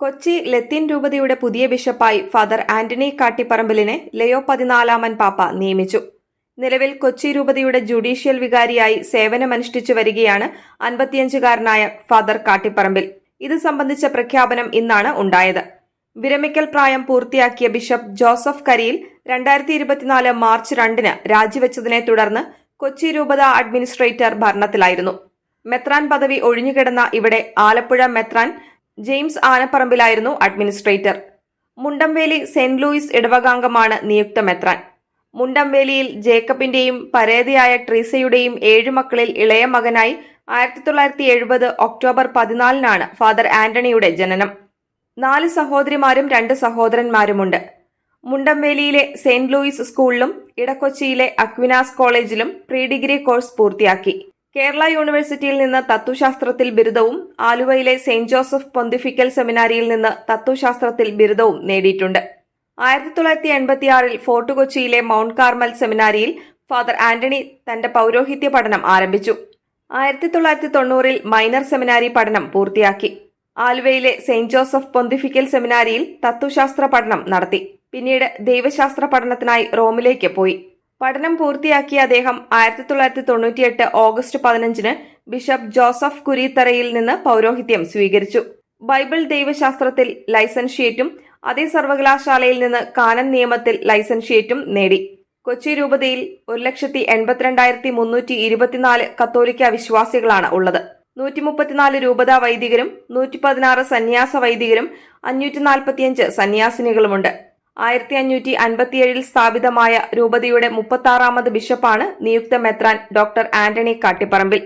കൊച്ചി ലത്തീൻ രൂപതയുടെ പുതിയ ബിഷപ്പായി ഫാദർ ആന്റണി കാട്ടിപ്പറമ്പിലിനെ ലയോ പതിനാലാമൻ പാപ്പ നിയമിച്ചു. നിലവിൽ കൊച്ചി രൂപതയുടെ ജുഡീഷ്യൽ വികാരിയായി സേവനമനുഷ്ഠിച്ചു വരികയാണ് അൻപത്തിയഞ്ചുകാരനായ ഫാദർ കാട്ടിപ്പറമ്പിൽ. ഇത് സംബന്ധിച്ച പ്രഖ്യാപനം ഇന്നാണ് ഉണ്ടായത്. വിരമിക്കൽ പ്രായം പൂർത്തിയാക്കിയ ബിഷപ്പ് ജോസഫ് കരിയിൽ രണ്ടായിരത്തി ഇരുപത്തിനാല് മാർച്ച് രണ്ടിന് രാജിവെച്ചതിനെ തുടർന്ന് കൊച്ചി രൂപത അഡ്മിനിസ്ട്രേറ്റർ ഭരണത്തിലായിരുന്നു. മെത്രാൻ പദവി ഒഴിഞ്ഞുകിടന്ന ഇവിടെ ആലപ്പുഴ മെത്രാൻ ജെയിംസ് ആനപ്പറമ്പിലായിരുന്നു അഡ്മിനിസ്ട്രേറ്റർ. മുണ്ടംവേലി സെന്റ് ലൂയിസ് ഇടവകാംഗമാണ് നിയുക്ത മെത്രാൻ മുണ്ടംവേലിയിൽ ജേക്കബിന്റെയും പരേതയായ ട്രീസയുടെയും ഏഴു മക്കളിൽ ഇളയ മകനായി ആയിരത്തി തൊള്ളായിരത്തി എഴുപത് ഒക്ടോബർ പതിനാലിനാണ് ഫാദർ ആന്റണിയുടെ ജനനം. നാല് സഹോദരിമാരും രണ്ട് സഹോദരന്മാരുമുണ്ട്. മുണ്ടംവേലിയിലെ സെന്റ് ലൂയിസ് സ്കൂളിലും ഇടക്കൊച്ചിയിലെ അക്വിനാസ് കോളേജിലും പ്രീ ഡിഗ്രി കോഴ്സ് പൂർത്തിയാക്കി. കേരള യൂണിവേഴ്സിറ്റിയിൽ നിന്ന് തത്വശാസ്ത്രത്തിൽ ബിരുദവും ആലുവയിലെ സെന്റ് ജോസഫ് പൊന്തിഫിക്കൽ സെമിനാരിയിൽ നിന്ന് തത്വശാസ്ത്രത്തിൽ ബിരുദവും നേടിയിട്ടുണ്ട്. ആയിരത്തി തൊള്ളായിരത്തി എൺപത്തിയാറിൽ ഫോർട്ട് കൊച്ചിയിലെ മൗണ്ട് കാർമൽ സെമിനാരിയിൽ ഫാദർ ആന്റണി തന്റെ പൗരോഹിത്യ പഠനം ആരംഭിച്ചു. ആയിരത്തി തൊള്ളായിരത്തി തൊണ്ണൂറിൽ മൈനർ സെമിനാരി പഠനം പൂർത്തിയാക്കി. ആലുവയിലെ സെന്റ് ജോസഫ് പൊന്തിഫിക്കൽ സെമിനാരിയിൽ തത്വശാസ്ത്ര പഠനം നടത്തി. പിന്നീട് ദൈവശാസ്ത്ര പഠനത്തിനായി റോമിലേക്ക് പോയി. പഠനം പൂർത്തിയാക്കിയ അദ്ദേഹം ആയിരത്തി തൊള്ളായിരത്തി തൊണ്ണൂറ്റിയെട്ട് ഓഗസ്റ്റ് പതിനഞ്ചിന് ബിഷപ്പ് ജോസഫ് കുരീത്തറയിൽ നിന്ന് പൗരോഹിത്യം സ്വീകരിച്ചു. ബൈബിൾ ദൈവശാസ്ത്രത്തിൽ ലൈസൻഷിയേറ്റും അതേ സർവകലാശാലയിൽ നിന്ന് കാനൻ നിയമത്തിൽ ലൈസൻഷിയേറ്റും നേടി. കൊച്ചി രൂപതയിൽ ഒരു ലക്ഷത്തി എൺപത്തിരണ്ടായിരത്തി മുന്നൂറ്റി ഇരുപത്തിനാല് കത്തോലിക്ക വിശ്വാസികളാണ് ഉള്ളത്. നൂറ്റി മുപ്പത്തിനാല് രൂപതാ വൈദികരും നൂറ്റി പതിനാറ് സന്യാസ വൈദികരും അഞ്ഞൂറ്റി നാൽപ്പത്തിയഞ്ച് സന്യാസിനികളുമുണ്ട്. ആയിരത്തി അഞ്ഞൂറ്റി അൻപത്തിയേഴിൽ സ്ഥാപിതമായ രൂപതയുടെ മുപ്പത്തി ആറാമത് ബിഷപ്പാണ് നിയുക്ത മെത്രാൻ ഡോക്ടർ ആന്റണി കാട്ടിപ്പറമ്പിൽ.